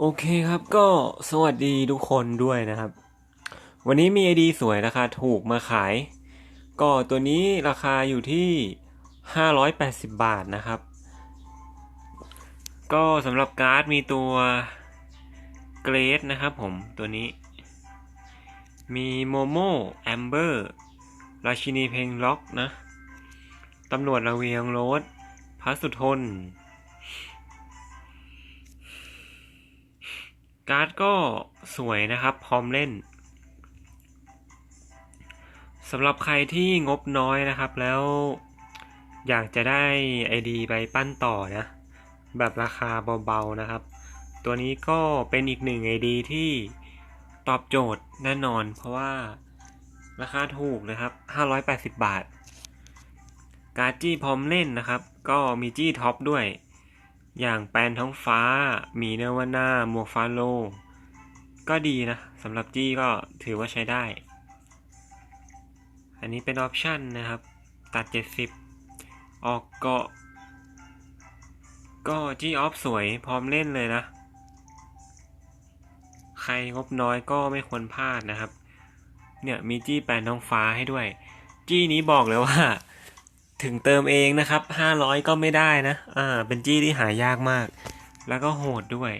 โอเคครับก็สวัสดีทุกคนด้วยนะครับ วันนี้มีไอดีสวยราคาถูกมาขาย ก็ตัวนี้ราคาอยู่ที่ 580 บาทนะครับ ก็สำหรับการ์ดมีตัวเกรดนะครับผมตัวนี้ มีโมโมแอมเบอร์ราชินีเพลงล็อกนะตำรวจระเวียงโรสพัสุทน การ์ดก็สวยนะครับ พร้อมเล่นสำหรับใครที่งบน้อยนะครับ แล้วอยากจะได้ ID ไปปั้นต่อนะ แบบราคาเบาๆนะครับ ตัวนี้ก็เป็นอีกหนึ่ง ID ที่ตอบโจทย์แน่นอน เพราะว่าราคาถูกนะครับ 580 บาท การ์ดจี้พร้อมเล่นนะครับ ก็มีจี้ท็อปด้วย อย่างแปลนท้องฟ้า มีเนวาน่าหมวกฟาโล ก็ดีนะสำหรับจี้ก็ถือว่าใช้ได้ อันนี้เป็นออปชันนะครับ ตัด 70 ออกเกาะ ก็จี้ออฟสวยพร้อมเล่นเลยนะ ใครงบน้อยก็ไม่ควรพลาดนะครับ เนี่ยมีจี้แปลนท้องฟ้าให้ด้วย จี้นี้บอกเลยว่า ถึงเติมเองนะครับ 500 ก็ไม่ได้นะ อ่า เป็นจี้ที่หายากมาก แล้วก็โหดด้วย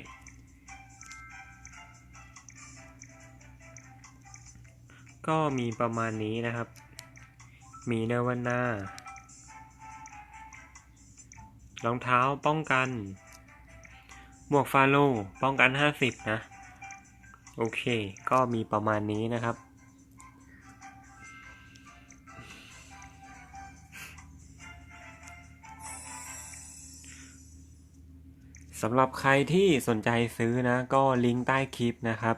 ก็มีประมาณนี้นะครับ มีเนวันนารองเท้าป้องกัน หมวกฟาโลป้องกัน 50 นะ โอเค ก็มีประมาณนี้นะครับ สำหรับใครที่สนใจซื้อนะ ก็ลิงก์ใต้คลิปนะครับ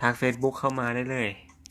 ทาก Facebook เข้ามาได้เลย